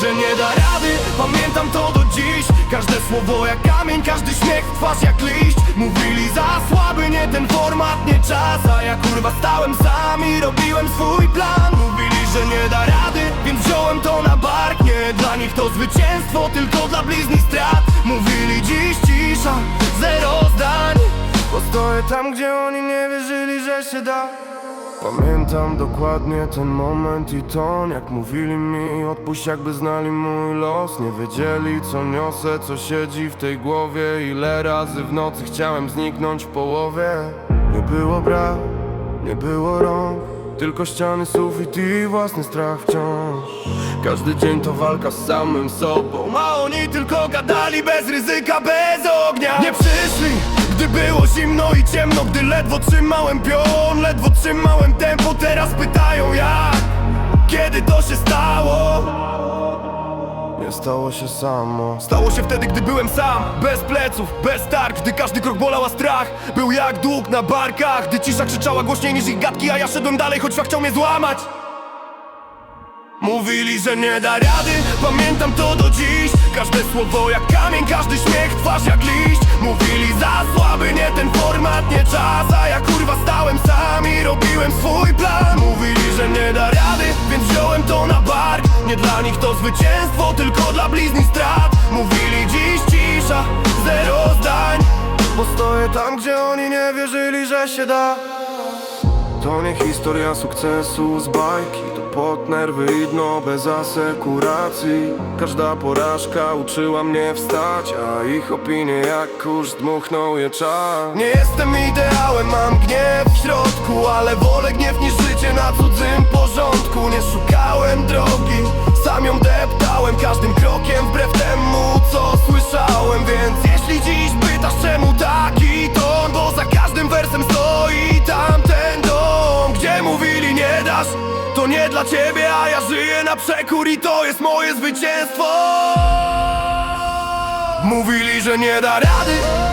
że nie da rady Pamiętam to do dziś. Każde słowo jak kamień, każdy śmiech w twarz jak liść. Mówili za słaby, nie ten format, nie czas. A ja kurwa stałem sam i robiłem swój plan. Mówili, że nie da rady, więc wziąłem to na bark. Nie dla nich to zwycięstwo, tylko dla bliźni strat. Mówili dziś cisza, zero zdań. Postoję tam, gdzie oni nie wierzyli, że się da Pamiętam dokładnie ten moment i ton Jak mówili mi odpuść jakby znali mój los. Nie wiedzieli co niosę, co siedzi w tej głowie. Ile razy w nocy chciałem zniknąć w połowie. Nie było brak, nie było rąk Tylko ściany, sufit i własny strach wciąż. Każdy dzień to walka z samym sobą. A oni tylko gadali bez ryzyka, bez ognia. Nie gdy było zimno i ciemno Gdy ledwo trzymałem pion, ledwo trzymałem tempo Teraz pytają jak, kiedy to się stało? Nie stało się samo. Stało się wtedy, gdy byłem sam Bez pleców, bez targ Gdy każdy krok bolał, a strach. Był jak dług na barkach Gdy cisza krzyczała głośniej niż ich gadki A ja szedłem dalej, choć chciał mnie złamać Mówili, że nie da rady Pamiętam to do dziś. Każde słowo jak kamień, każdy śmiech Twarz jak liść. Mówili za słaby, nie ten format, nie czas. A ja kurwa stałem sam i robiłem swój plan. Mówili, że nie da rady Więc wziąłem to na bark. Nie dla nich to zwycięstwo Tylko dla bliźni strat. Mówili dziś cisza, zero zdań. Bo stoję tam, gdzie oni nie wierzyli, że się da to nie historia sukcesu z bajki To pod nerwy i dno bez asekuracji. Każda porażka uczyła mnie wstać A ich opinie jak kurz dmuchnął je czas. Nie jestem ideałem, mam gniew w środku Ale wolę gniew niż życie na cudzym porządku dla ciebie, a ja żyję na przekór I to jest moje zwycięstwo. Mówili, że nie da rady